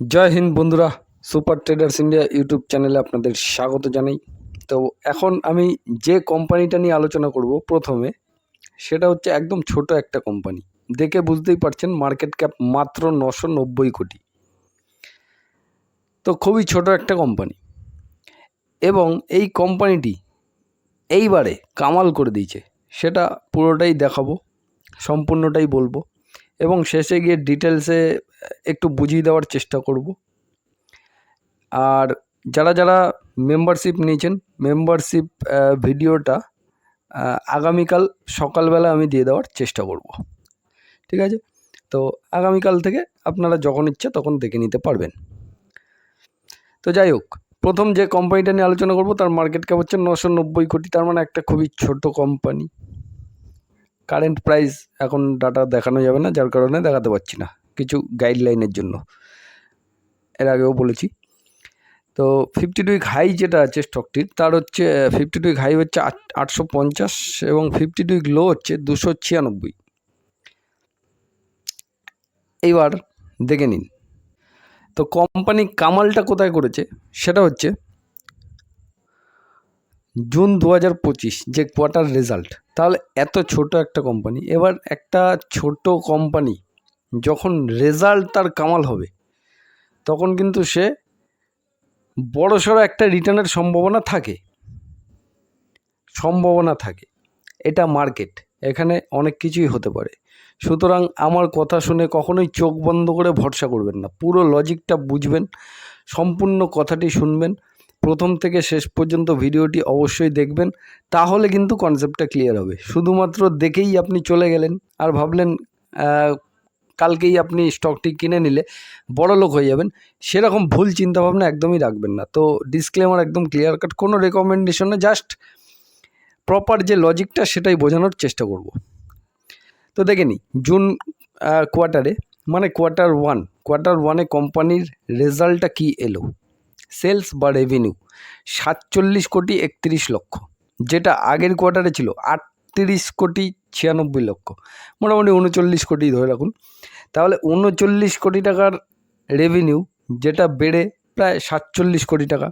জয় হিন্দ বন্ধুরা, super traders India YouTube চ্যানেলে আপনাদের স্বাগত জানাই। তো এখন আমি যে কোম্পানিটা নিয়ে আলোচনা করব প্রথমে, সেটা হচ্ছে একদম ছোট একটা কোম্পানি। দেখে বুঝতেই পারছেন মার্কেট ক্যাপ মাত্র নশো নব্বই কোটি। তো খুবই ছোট একটা কোম্পানি। এবং এই কোম্পানিটি এইবারে কামাল করে দিয়েছে। সেটা পুরোটাই দেখাবো, সম্পূর্ণটাই বলব। এবং শেষে গিয়ে ডিটেলসে একটু বুঝিয়ে দেওয়ার চেষ্টা করব। আর যারা যারা মেম্বারশিপ নিয়েছেন মেম্বারশিপ ভিডিওটা আগামীকাল সকালবেলা আমি দিয়ে দেওয়ার চেষ্টা করব। ঠিক আছে? তো আগামীকাল থেকে আপনারা যখন ইচ্ছে তখন দেখে নিতে পারবেন। তো যাই হোক, প্রথম যে কোম্পানিটা নিয়ে আলোচনা করব, তার মার্কেট ক্যাপ হচ্ছে নশো নব্বই কোটি। তার মানে একটা খুবই ছোট কোম্পানি কারেন্ট প্রাইস এখন ডাটা দেখানো যাবে না, যার কারণে দেখাতে পারছি না, কিছু গাইডলাইনের জন্য। এর আগেও বলেছি। তো ফিফটি টু উইক হাই যেটা আছে স্টকটির তার হচ্ছে ফিফটি টু উইক হাই হচ্ছে আট- আটশো পঞ্চাশ এবং ফিফটি টু উইক লো হচ্ছে দুশো ছিয়ানব্বই। এইবার দেখে নিন। তো কোম্পানি কামালটা কোথায় করেছে? সেটা হচ্ছে জুন দু হাজার পঁচিশ যে কোয়ার্টার রেজাল্ট তাহলে এত ছোট একটা কোম্পানি এবার একটা ছোট কোম্পানি যখন রেজাল্ট তার কামাল হবে, তখন কিন্তু সে বড়সড় একটা রিটার্নের সম্ভাবনা থাকে। সম্ভাবনা থাকে। এটা মার্কেট এখানে অনেক কিছুই হতে পারে। সুতরাং আমার কথা শুনে কখনোই চোখ বন্ধ করে ভরসা করবেন না। পুরো লজিকটা বুঝবেন, সম্পূর্ণ কথাটি শুনবেন। প্রথম থেকে শেষ পর্যন্ত ভিডিওটি অবশ্যই দেখবেন, তাহলে কিন্তু কনসেপ্টটা ক্লিয়ার হবে। শুধুমাত্র দেখেই আপনি চলে গেলেন আর ভাবলেন কালকেই আপনি স্টকটি কিনে নিলে বড় লোক হয়ে যাবেন, সেরকম ভুল চিন্তাভাবনা একদমই রাখবেন না। তো ডিসক্লেমার একদম ক্লিয়ার কাট কোনো রেকমেন্ডেশন না জাস্ট প্রপার যে লজিকটা সেটাই বোঝানোর চেষ্টা করব। তো দেখে নিই জুন কোয়ার্টারে মানে কোয়ার্টার ওয়ান কোয়ার্টার ওয়ানে কোম্পানির রেজাল্টটা কী এলো? সেলস বা রেভিনিউ, সাতচল্লিশ কোটি একত্রিশ লক্ষ, যেটা আগের কোয়ার্টারে ছিল আটত্রিশ কোটি ছিয়ানব্বই লক্ষ, মোটামুটি উনচল্লিশ কোটি ধরে রাখুন। তাহলে উনচল্লিশ কোটি টাকার রেভিনিউ, যেটা বেড়ে প্রায় সাতচল্লিশ কোটি টাকা।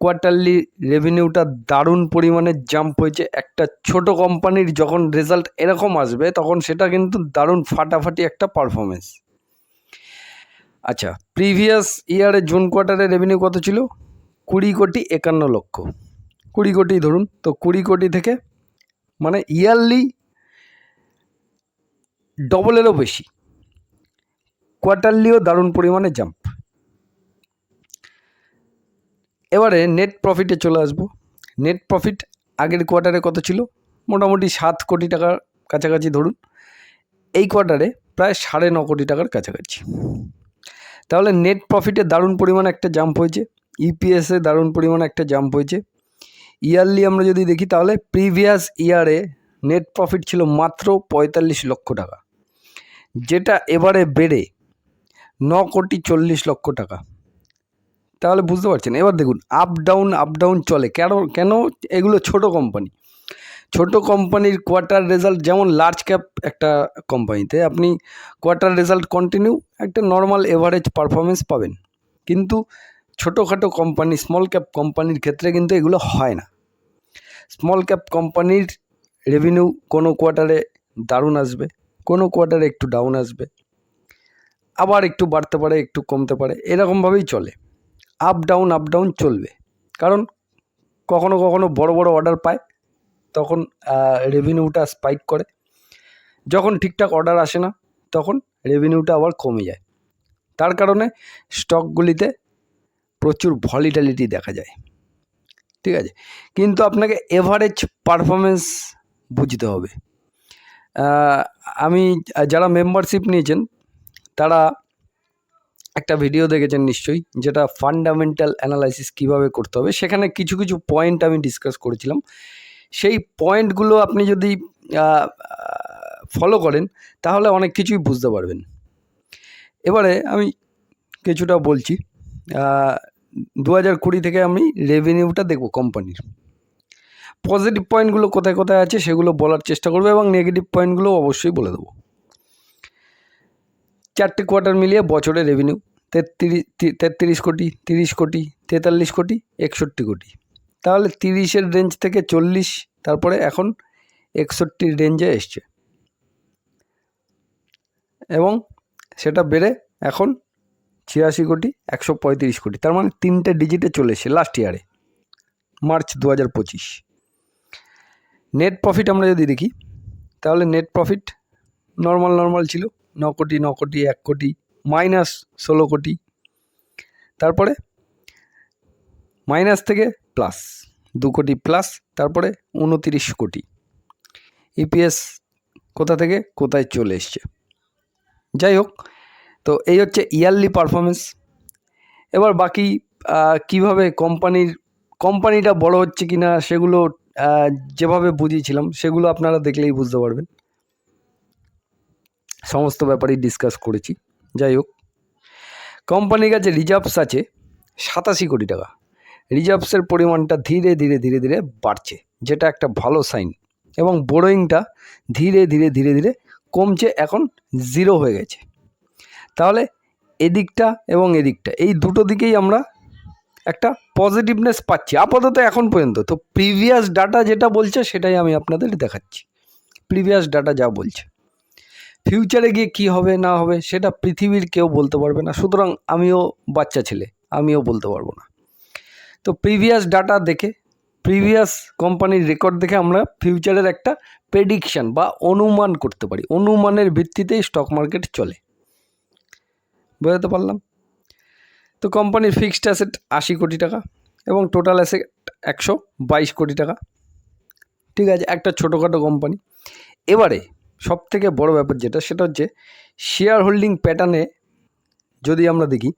কোয়ার্টারলি রেভিনিউটা দারুণ পরিমাণে জাম্প হয়েছে। একটা ছোট কোম্পানির যখন রেজাল্ট এরকম আসবে, তখন সেটা কিন্তু দারুণ ফাটাফাটি একটা পারফরমেন্স আচ্ছা প্রিভিয়াস ইয়ারে জুন কোয়ার্টারে রেভিনিউ কত ছিল? কুড়ি কোটি একান্ন লক্ষ। কুড়ি কোটি ধরুন, তো কুড়ি কোটি থেকে মানে ইয়ারলি ডবলেরও বেশি। কোয়ার্টারলিও দারুণ পরিমাণে জাম্প এবারে নেট প্রফিটে চলে আসব। নেট প্রফিট আগের কোয়ার্টারে কত ছিল? মোটামুটি সাত কোটি টাকার কাছাকাছি ধরুন। এই কোয়ার্টারে প্রায় সাড়ে ন কোটি টাকার কাছাকাছি। তাহলে নেট প্রফিটে দারুণ পরিমাণে একটা জাম্প হয়েছে ইপিএসে দারুণ পরিমাণে একটা জাম্প হয়েছে। ইয়ারলি আমরা যদি দেখি তাহলে প্রিভিয়াস ইয়ারে নেট প্রফিট ছিল মাত্র পঁয়তাল্লিশ লক্ষ টাকা। যেটা এবারে বেড়ে ন কোটি চল্লিশ লক্ষ টাকা। তাহলে বুঝতে পারছেন? এবার দেখুন আপ ডাউন আপ ডাউন চলে। কেন কেন এগুলো ছোট কোম্পানি ছোট কোম্পানির কোয়ার্টার রেজাল্ট যেমন লার্জ ক্যাপ একটা কোম্পানিতে, আপনি কোয়ার্টার রেজাল্ট কন্টিনিউ একটা নর্মাল এভারেজ পারফরমেন্স পাবেন। কিন্তু ছোটোখাটো কোম্পানি স্মল ক্যাপ কোম্পানির ক্ষেত্রে কিন্তু এগুলো হয় না। স্মল ক্যাপ কোম্পানির রেভিনিউ কোনো কোয়ার্টারে দারুণ আসবে, কোনো কোয়ার্টারে একটু ডাউন আসবে, আবার একটু বাড়তে পারে, একটু কমতে পারে, এরকমভাবেই চলে। আপ ডাউন আপ ডাউন চলবে। কারণ কখনো কখনো বড় বড় অর্ডার পায় তখন রেভিনিউটা স্পাইক করে। যখন ঠিকঠাক অর্ডার আসে না, তখন রেভিনিউটা আবার কমে যায়। তার কারণে স্টকগুলিতে প্রচুর ভলিটালিটি দেখা যায়। ঠিক আছে? কিন্তু আপনাকে এভারেজ পারফরমেন্স বুঝতে হবে। আমি যারা মেম্বারশিপ নিয়েছেন, তারা একটা ভিডিও দেখেছেন নিশ্চয়ই, যেটা ফান্ডামেন্টাল অ্যানালাইসিস কীভাবে করতে হবে। সেখানে কিছু কিছু পয়েন্ট আমি ডিসকাস করেছিলাম। সেই পয়েন্টগুলো আপনি যদি ফলো করেন, তাহলে অনেক কিছুই বুঝতে পারবেন। এবারে আমি কিছুটা বলছি দু হাজার কুড়ি থেকে আমি রেভিনিউটা দেখব কোম্পানির পজিটিভ পয়েন্টগুলো কোথায় কোথায় আছে সেগুলো বলার চেষ্টা করব এবং নেগেটিভ পয়েন্টগুলো অবশ্যই বলে দেবো। চারটে কোয়ার্টার মিলিয়ে বছরে রেভিনিউ তেত্রিশ তেত্রিশ কোটি, তিরিশ কোটি, তেতাল্লিশ কোটি, একষট্টি কোটি। তাহলে তিরিশের রেঞ্জ থেকে চল্লিশ, তারপরে এখন একষট্টির রেঞ্জে এসছে। এবং সেটা বেড়ে এখন ছিয়াশি কোটি, একশো পঁয়ত্রিশ কোটি, তার মানে তিনটে ডিজিটে চলে এসছে লাস্ট ইয়ারে মার্চ দু হাজার পঁচিশ। নেট প্রফিট আমরা যদি দেখি, তাহলে নেট প্রফিট নর্মাল নর্মাল ছিল, ন কোটি ন কোটি, এক কোটি মাইনাস ষোলো কোটি। তারপরে মাইনাস থেকে প্লাস দু কোটি প্লাস, তারপরে উনতিরিশ কোটি। ইপিএস কোথা থেকে? কোথায় চলে এসছে? যাই হোক, তো এই হচ্ছে ইয়ারলি পারফরমেন্স। এবার বাকি কীভাবে কোম্পানির, কোম্পানিটা বড় হচ্ছে কি না সেগুলো যেভাবে বুঝিয়েছিলাম, সেগুলো আপনারা দেখলেই বুঝতে পারবেন। সমস্ত ব্যাপারেই ডিসকাস করেছি। যাই হোক, কোম্পানির কাছে রিজার্ভস আছে সাতাশি কোটি টাকা। রিজার্ভসের পরিমাণটা ধীরে ধীরে ধীরে ধীরে বাড়ছে, যেটা একটা ভালো সাইন এবং বোরোয়িংটা ধীরে ধীরে ধীরে ধীরে কমছে, এখন জিরো হয়ে গেছে। তাহলে এদিকটা এবং এদিকটা, এই দুটো দিকেই আমরা একটা পজিটিভনেস পাচ্ছি, আপাতত এখন পর্যন্ত। তো প্রিভিয়াস ডাটা যেটা বলছে, সেটাই আমি আপনাদের দেখাচ্ছি। প্রিভিয়াস ডাটা যা বলছে। ফিউচারে গিয়ে কি হবে, না হবে, সেটা পৃথিবীর কেউ বলতে পারবে না। সুতরাং আমিও বাচ্চা ছেলে, আমিও বলতে পারব না। তো প্রিভিয়াস ডাটা দেখে প্রিভিয়াস কোম্পানির রেকর্ড দেখে আমরা ফিউচারের একটা প্রেডিকশন বা অনুমান করতে পারি। অনুমানের ভিত্তিতেই স্টক মার্কেট চলে। বোঝাতে পারলাম? তো কোম্পানির ফিক্সড অ্যাসেট আশি কোটি টাকা এবং টোটাল অ্যাসেট একশো বাইশ কোটি টাকা। ঠিক আছে, একটা ছোটোখাটো কোম্পানি এবারে সব থেকে বড় ব্যাপার যেটা, সেটা হচ্ছে শেয়ার হোল্ডিং প্যাটার্নে যদি আমরা দেখি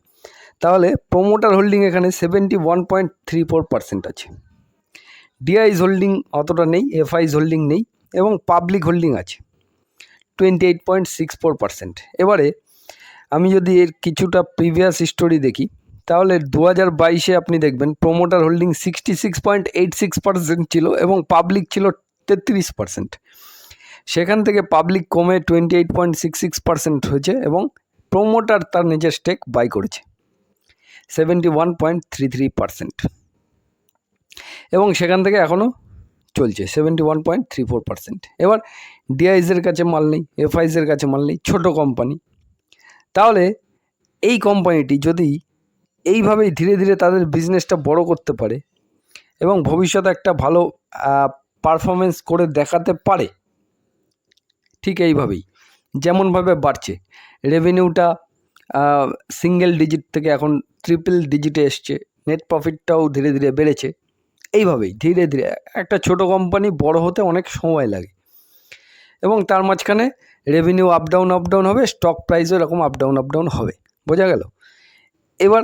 তাহলে প্রোমোটার হোল্ডিং এখানে seventy one point three four percent আছে ডিআইস হোল্ডিং অতটা নেই এফআইস হোল্ডিং নেই এবং পাবলিক হোল্ডিং আছে twenty eight point six four percent এবারে আমি যদি এর কিছুটা প্রিভিয়াস হিস্টোরি দেখি, তাহলে দু হাজার বাইশে আপনি দেখবেন promoter holding sixty six point eight six percent ছিল এবং পাবলিক ছিল তেত্রিশ পার্সেন্ট সেখান থেকে পাবলিক কমে twenty eight point six six percent হয়েছে এবং প্রোমোটার তার নিজের স্টেক বাই করেছে। Seventy one point three three percent. এবং সেখান থেকে এখনও চলছে seventy one point three four percent. এবার ডিআইসের কাছে মাল নেই এফআইসের কাছে মাল নেই, ছোটো কোম্পানি। তাহলে এই কোম্পানিটি যদি এইভাবেই ধীরে ধীরে তাদের বিজনেসটা বড় করতে পারে এবং ভবিষ্যতে একটা ভালো পারফরমেন্স করে দেখাতে পারে, ঠিক এইভাবেই, যেমনভাবে বাড়ছে। রেভিনিউটা সিঙ্গেল ডিজিট থেকে এখন ট্রিপল ডিজিটে এসছে। নেট প্রফিটটাও ধীরে ধীরে বেড়েছে। এইভাবেই ধীরে ধীরে একটা ছোট কোম্পানি বড় হতে অনেক সময় লাগে। এবং তার মাঝখানে revenue up down up down হবে স্টক প্রাইসও এরকম আপ ডাউন আপ ডাউন হবে। বোঝা গেল? এবার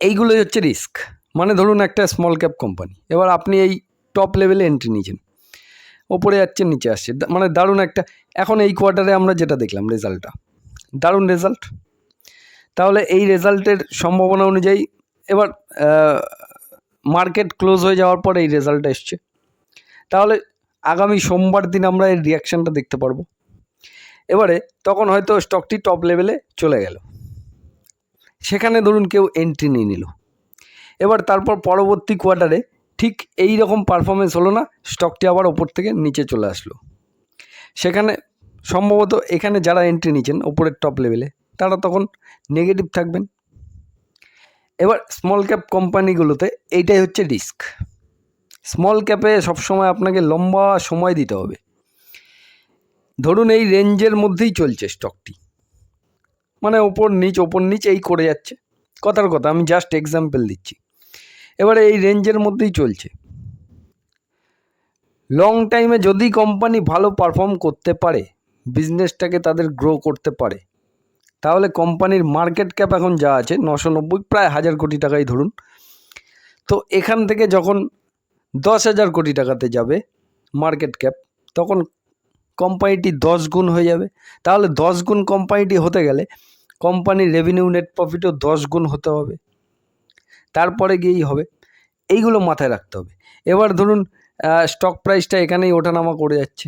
এইগুলোই হচ্ছে রিস্ক মানে ধরুন একটা স্মল ক্যাপ কোম্পানি এবার আপনি এই টপ লেভেলে এন্ট্রি নিয়েছেন। ওপরে যাচ্ছে, নিচে আসছে। মানে দারুণ একটা এখন এই কোয়ার্টারে আমরা যেটা দেখলাম রেজাল্টটা দারুণ রেজাল্ট তাহলে এই রেজাল্টের সম্ভাবনা অনুযায়ী এবার মার্কেট ক্লোজ হয়ে যাওয়ার পর এই রেজাল্টটা এসছে। তাহলে আগামী সোমবার দিন আমরা এর রিয়াকশানটা দেখতে পারব। এবারে তখন হয়তো স্টকটি টপ লেভেলে চলে গেল। সেখানে ধরুন কেউ এন্ট্রি নিয়ে নিল। এবার তারপর পরবর্তী কোয়ার্টারে ঠিক এই রকম পারফরমেন্স হলো না স্টকটি আবার ওপর থেকে নিচে চলে আসলো। সেখানে সম্ভবত এখানে যারা এন্ট্রি নিচ্ছেন ওপরের টপ লেভেলে তারা তখন নেগেটিভ থাকবেন। এবার স্মল ক্যাপ কোম্পানিগুলোতে এইটাই হচ্ছে রিস্ক স্মল ক্যাপে সবসময় আপনাকে লম্বা সময় দিতে হবে। ধরুন এই রেঞ্জের মধ্যেই চলছে স্টকটি মানে ওপর নিচ ওপর নিচ এই করে যাচ্ছে। কথার কথা, আমি জাস্ট এক্সাম্পল দিচ্ছি। এবারে এই রেঞ্জের মধ্যেই চলছে। লং টাইমে যদি কোম্পানি ভালো পারফর্ম করতে পারে বিজনেসটাকে তাদের গ্রো করতে পারে। তাহলে কোম্পানির মার্কেট ক্যাপ এখন যা আছে, নশো নব্বই, প্রায় হাজার কোটি টাকাই ধরুন। তো এখান থেকে যখন দশ হাজার কোটি টাকাতে যাবে মার্কেট ক্যাপ তখন কোম্পানিটি দশ গুণ হয়ে যাবে। তাহলে দশ গুণ কোম্পানিটি হতে গেলে কোম্পানির রেভিনিউ নেট প্রফিটও দশ গুণ হতে হবে। তারপরে গিয়েই হবে। এইগুলো মাথায় রাখতে হবে। এবার ধরুন স্টক প্রাইসটা এখানেই ওঠানামা করে যাচ্ছে।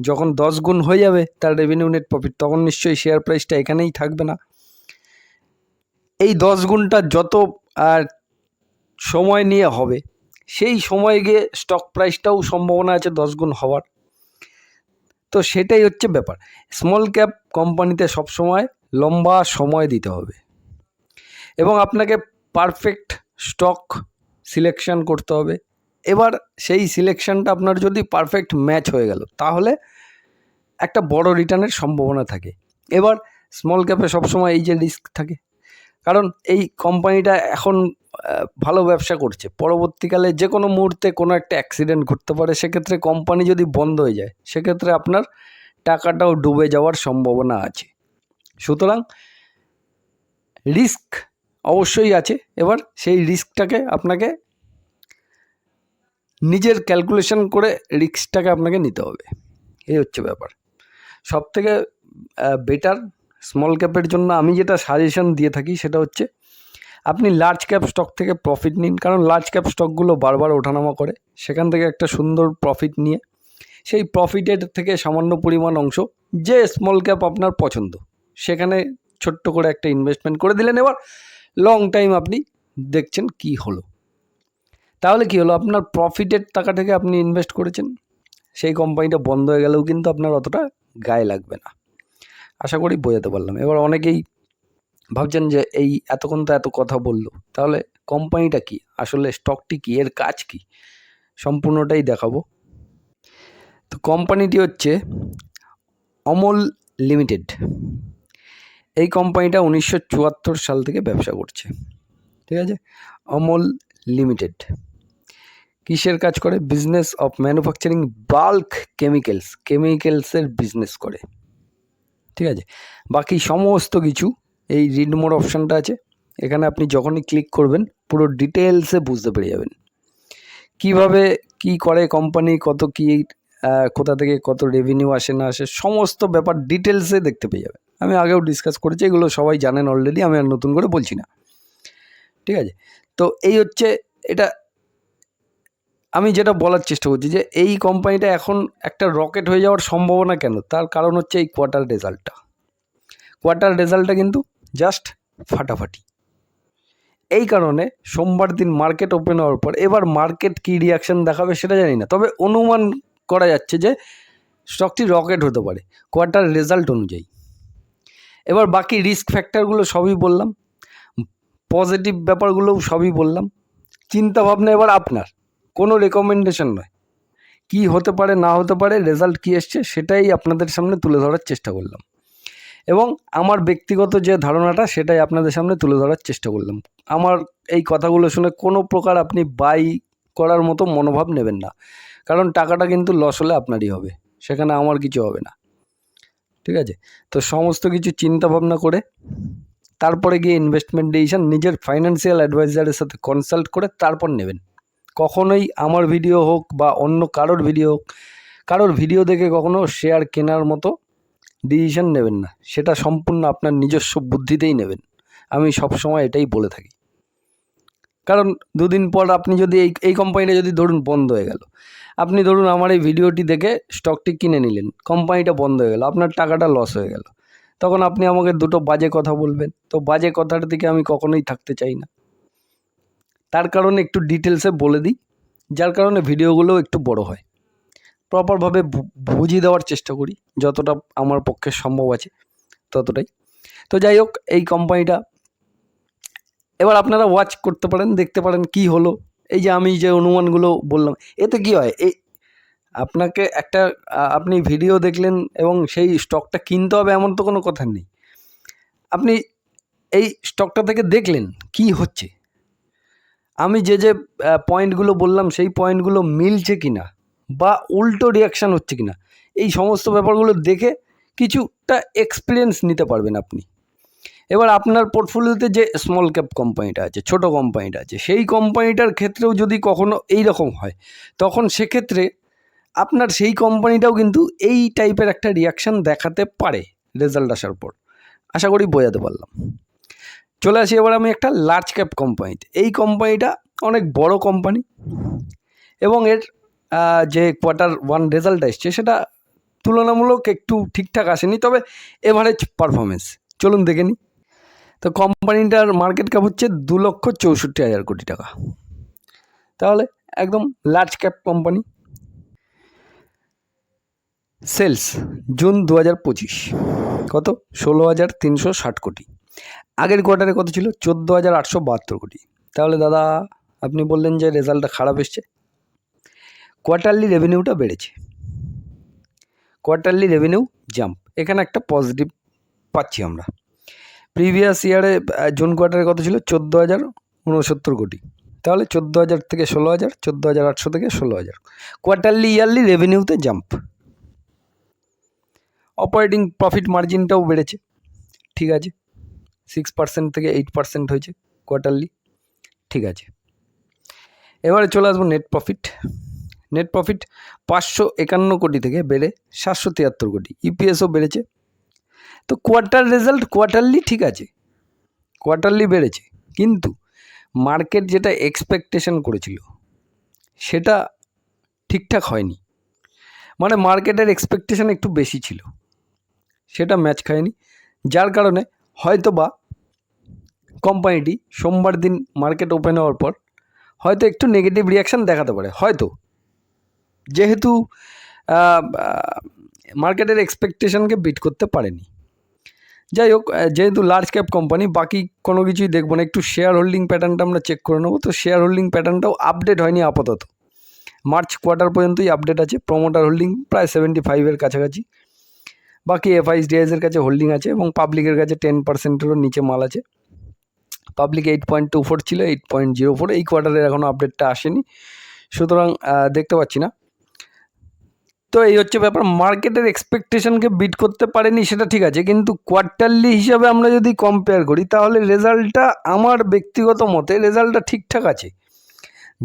যখন দশ গুণ হয়ে যাবে তার রেভিনিউ নেট প্রফিট তখন নিশ্চয়ই শেয়ার প্রাইসটা এখানেই থাকবে না। এই দশ গুণটা যত আর সময় নিয়ে হবে, সেই সময় গিয়ে স্টক প্রাইসটাও সম্ভাবনা আছে দশ গুণ হওয়ার। তো সেটাই হচ্ছে ব্যাপার। স্মল ক্যাপ কোম্পানিতে সবসময় লম্বা সময় দিতে হবে। এবং আপনাকে পারফেক্ট স্টক সিলেকশন করতে হবে। এবার সেই সিলেকশনটা আপনার যদি পারফেক্ট ম্যাচ হয়ে গেল, তাহলে একটা বড় রিটার্নের সম্ভাবনা থাকে। এবার স্মল ক্যাপে সবসময় এই যে রিস্ক থাকে। কারণ এই কোম্পানিটা এখন ভালো ব্যবসা করছে। পরবর্তীকালে যে কোনো মুহূর্তে কোনো একটা অ্যাক্সিডেন্ট ঘটতে পারে, সেক্ষেত্রে কোম্পানি যদি বন্ধ হয়ে যায়, সেক্ষেত্রে আপনার টাকাটাও ডুবে যাওয়ার সম্ভাবনা আছে। সুতরাং রিস্ক অবশ্যই আছে। এবার সেই রিস্কটাকে আপনাকে নিজের ক্যালকুলেশন করে রিস্কটাকে আপনাকে নিতে হবে। এই হচ্ছে ব্যাপার। সব থেকে বেটার স্মল ক্যাপের জন্য আমি যেটা সাজেশন দিয়ে থাকি সেটা হচ্ছে, আপনি লার্জ ক্যাপ স্টক থেকে প্রফিট নিন। কারণ লার্জ ক্যাপ স্টকগুলো বারবার ওঠানামা করে। সেখান থেকে একটা সুন্দর প্রফিট নিয়ে, সেই প্রফিটের থেকে সামান্য পরিমাণ অংশ যে স্মল ক্যাপ আপনার পছন্দ, সেখানে ছোট্ট করে একটা ইনভেস্টমেন্ট করে দিলেন। এবার লং টাইম আপনি দেখছেন কি হলো। তাহলে কি হলো? আপনার প্রফিটের টাকা থেকে আপনি ইনভেস্ট করেছেন। সেই কোম্পানিটা বন্ধ হয়ে গেলেও কিন্তু আপনার অতটা গায়ে লাগবে না। আশা করি বোঝাতে পারলাম। এবার অনেকেই ভাবছেন যে এই এতক্ষণ তো এত কথা বলল। তাহলে কোম্পানিটা কি? আসলে স্টকটি কি? এর কাজ কি? সম্পূর্ণটাই দেখাবো। তো কোম্পানিটি হচ্ছে অমল লিমিটেড। এই কোম্পানিটা উনিশশো চুয়াত্তর সাল থেকে ব্যবসা করছে। ঠিক আছে? অমল লিমিটেড। কিসের কাজ করে? Business of manufacturing bulk chemicals কেমিক্যালসের business করে। ঠিক আছে? বাকি সমস্ত কিছু, এই রিড মোড অপশানটা আছে। এখানে আপনি যখনই ক্লিক করবেন, পুরো ডিটেলসে বুঝতে পেরে যাবেন। কীভাবে কি করে কোম্পানি কত কি কোথা থেকে কত রেভিনিউ আসে, না আসে, সমস্ত ব্যাপার ডিটেলসে দেখতে পেয়ে যাবেন। আমি আগেও ডিসকাস করেছি, এগুলো সবাই জানেন অলরেডি আমি আর নতুন করে বলছি না। ঠিক আছে? তো এই হচ্ছে, এটা আমি যেটা বলার চেষ্টা করছি যে এই কোম্পানিটা এখন একটা রকেট হয়ে যাওয়ার সম্ভাবনা কেন? তার কারণ হচ্ছে এই কোয়ার্টার রেজাল্টটা কোয়ার্টার রেজাল্টটা কিন্তু জাস্ট ফাটাফাটি। এই কারণে সোমবার দিন মার্কেট ওপেন হওয়ার পর এবার মার্কেট কী রিয়াকশন দেখাবে সেটা জানি না। তবে অনুমান করা যাচ্ছে যে স্টকটি রকেট হতে পারে কোয়ার্টার রেজাল্ট অনুযায়ী। এবার বাকি রিস্ক ফ্যাক্টরগুলো সবই বললাম পজিটিভ ব্যাপারগুলোও সবই বললাম। চিন্তাভাবনা এবার আপনার। কোনো রেকমেন্ডেশন নয়। কি হতে পারে, না হতে পারে রেজাল্ট কী এসছে সেটাই আপনাদের সামনে তুলে ধরার চেষ্টা করলাম। এবং আমার ব্যক্তিগত যে ধারণাটা সেটাই আপনাদের সামনে তুলে ধরার চেষ্টা করলাম। আমার এই কথাগুলো শুনে কোনো প্রকার আপনি বাই করার মতো মনোভাব নেবেন না। কারণ টাকাটা কিন্তু লস হলে আপনারই হবে, সেখানে আমার কিছু হবে না। ঠিক আছে? তো সমস্ত কিছু চিন্তা ভাবনা করে, তারপরে গিয়ে ইনভেস্টমেন্ট ডিসিশন নিজের ফাইন্যান্সিয়াল অ্যাডভাইজারের সাথে কনসাল্ট করে তারপর নেবেন। কখনোই আমার ভিডিও হোক বা অন্য কারোর ভিডিও হোক, কারোর ভিডিও দেখে কখনো শেয়ার কেনার মতো ডিসিশন নেবেন না। সেটা সম্পূর্ণ আপনার নিজস্ব বুদ্ধিতেই নেবেন। আমি সবসময় এটাই বলে থাকি। কারণ দুদিন পর আপনি যদি এই এই কোম্পানিটা যদি ধরুন বন্ধ হয়ে গেল, আপনি ধরুন আমার এই ভিডিওটি দেখে স্টকটি কিনে নিলেন কোম্পানিটা বন্ধ হয়ে গেল, আপনার টাকাটা লস হয়ে গেল। তখন আপনি আমাকে দুটো বাজে কথা বলবেন। তো বাজে কথার দিকে আমি কখনোই থাকতে চাই না। তার কারণে একটু ডিটেলসে বলে দিই, যার কারণে ভিডিওগুলোও একটু বড় হয়। প্রপারভাবে বুঝিয়ে দেওয়ার চেষ্টা করি, যতটা আমার পক্ষে সম্ভব আছে ততটাই। তো যাই হোক, এই কোম্পানিটা এবার আপনারা ওয়াচ করতে পারেন, দেখতে পারেন কি হলো। এই যে আমি যে অনুমানগুলো বললাম, এতে কি হয়? এই আপনাকে একটা আপনি ভিডিও দেখলেন এবং সেই স্টকটা কিনতে হবে এমন তো কোনো কথা নেই। আপনি এই স্টকটা থেকে দেখলেন কি হচ্ছে। আমি যে যে পয়েন্টগুলো বললাম, সেই পয়েন্টগুলো মিলছে কি না বা উল্টো রিয়াকশান হচ্ছে কি না এই সমস্ত ব্যাপারগুলো দেখে কিছুটা এক্সপিরিয়েন্স নিতে পারবেন আপনি। এবার আপনার পোর্টফোলিওতে যে স্মল ক্যাপ কোম্পানিটা আছে, ছোট কোম্পানিটা আছে, সেই কোম্পানিটার ক্ষেত্রেও যদি কখনো এই রকম হয়, তখন সেক্ষেত্রে আপনার সেই কোম্পানিটাও কিন্তু এই টাইপের একটা রিয়াকশান দেখাতে পারে রেজাল্ট আসার পর। আশা করি বোঝাতে পারলাম। চলে আসি এবার আমি একটা লার্জ ক্যাপ কোম্পানিতে এই কোম্পানিটা অনেক বড় কোম্পানি এবং এর যে কোয়ার্টার ওয়ান রেজাল্ট এসছে সেটা তুলনামূলক একটু ঠিকঠাক আসেনি, তবে এভারেজ পারফরমেন্স চলুন দেখে নিই তো কোম্পানিটার মার্কেট ক্যাপ হচ্ছে দু লক্ষ চৌষট্টি হাজার কোটি টাকা। তাহলে একদম large cap company sales June দু হাজার পঁচিশ। কত? ষোলো হাজার তিনশো ষাট কোটি। আগের কোয়ার্টারে কত ছিল? চোদ্দ হাজার আটশো বাহাত্তর কোটি। তাহলে দাদা, আপনি বললেন যে রেজাল্টটা খারাপ এসছে। কোয়ার্টারলি রেভিনিউটা বেড়েছে। কোয়ার্টারলি রেভিনিউ জাম্প এখানে একটা পজিটিভ পাচ্ছি আমরা। প্রিভিয়াস ইয়ারে জুন কোয়ার্টারে কত ছিল? চোদ্দ হাজার উনসত্তর কোটি। তাহলে চোদ্দ হাজার থেকে ষোলো হাজার, চোদ্দ হাজার আটশো থেকে ষোলো হাজার। কোয়ার্টারলি ইয়ারলি রেভিনিউতে জাম্প অপারেটিং প্রফিট মার্জিনটাও বেড়েছে। ঠিক আছে। সিক্স পার্সেন্ট থেকে এইট পার্সেন্ট হয়েছে কোয়ার্টারলি ঠিক আছে। এবারে চলে আসব নেট প্রফিট নেট প্রফিট পাঁচশো একান্ন কোটি থেকে বেড়ে সাতশো তিয়াত্তর কোটি। ইপিএসও বেড়েছে। তো কোয়ার্টার রেজাল্ট কোয়ার্টারলি ঠিক আছে। কোয়ার্টারলি বেড়েছে। কিন্তু মার্কেট যেটা এক্সপেকটেশন করেছিল, সেটা ঠিকঠাক হয়নি। মানে মার্কেটের এক্সপেকটেশন একটু বেশি ছিল। সেটা ম্যাচ খায়নি। যার কারণে হয়তো বা কোম্পানিটি সোমবার দিন মার্কেট ওপেন হওয়ার পর হয়তো একটু নেগেটিভ রিয়াকশান দেখাতে পারে, হয়তো। যেহেতু মার্কেটের এক্সপেকটেশনকে বিট করতে পারেনি। যাই হোক যেহেতু লার্জ ক্যাপ কোম্পানি বাকি কোনো কিছুই দেখব না। একটু শেয়ার হোল্ডিং প্যাটার্নটা আমরা চেক করে নেব। তো শেয়ার হোল্ডিং প্যাটার্নটাও আপডেট হয়নি আপাতত। মার্চ কোয়ার্টার পর্যন্তই আপডেট আছে। প্রমোটার হোল্ডিং প্রায় সেভেন্টি ফাইভের কাছাকাছি। বাকি এফআইস ডিআইসের কাছে হোল্ডিং আছে এবং পাবলিকের কাছে টেন পার্সেন্টেরও নিচে মাল আছে। Public eight point two four ছিল এইট পয়েন্ট জিরো ফোর এই কোয়ার্টারের এখনও আপডেটটা আসেনি। সুতরাং দেখতে পাচ্ছি না। তো এই হচ্ছে ব্যাপার মার্কেটের এক্সপেকটেশনকে বিট করতে পারেনি সেটা ঠিক আছে, কিন্তু কোয়ার্টারলি হিসাবে আমরা যদি কম্পেয়ার করি, তাহলে রেজাল্টটা আমার ব্যক্তিগত মতে রেজাল্টটা ঠিকঠাক আছে।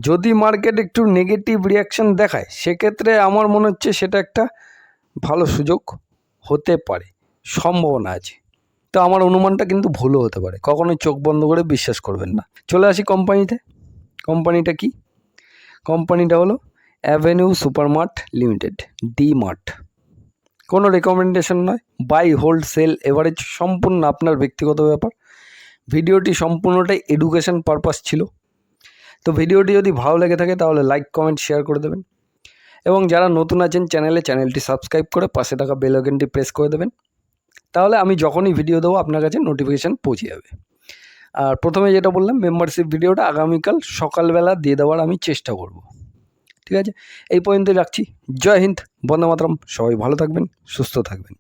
যদি মার্কেট একটু নেগেটিভ রিয়াকশন দেখায়, সেক্ষেত্রে আমার মনে হচ্ছে সেটা একটা ভালো সুযোগ। হতে পারে, সম্ভাবনা আছে। তো আমার অনুমানটা কিন্তু ভুলও হতে পারে। কখনোই চোখ বন্ধ করে বিশ্বাস করবেন না। চলে আসি কোম্পানিতে। কোম্পানিটা কি? কোম্পানিটা হলো avenue supermart limited D mart কোনো রেকমেন্ডেশন নয়। বাই হোল্ড সেল এভারেজ সম্পূর্ণ আপনার ব্যক্তিগত ব্যাপার। ভিডিওটি সম্পূর্ণটাই এডুকেশন পারপাস ছিল। তো ভিডিওটি যদি ভালো লেগে থাকে তাহলে লাইক কমেন্ট শেয়ার করে দেবেন। এবং যারা নতুন আছেন, চ্যানেলে চ্যানেলটি সাবস্ক্রাইব করে পাশে থাকা বেল আইকনটি প্রেস করে দেবেন। তাহলে আমি যখনই ভিডিও দেবো, আপনার কাছে নোটিফিকেশান পৌঁছে যাবে। আর প্রথমে যেটা বললাম মেম্বারশিপ ভিডিওটা আগামীকাল সকালবেলা দিয়ে দেওয়ার আমি চেষ্টা করব। ঠিক আছে? এই পর্যন্তই রাখছি। জয় হিন্দ, বন্দে মাতরম। সবাই ভালো থাকবেন, সুস্থ থাকবেন।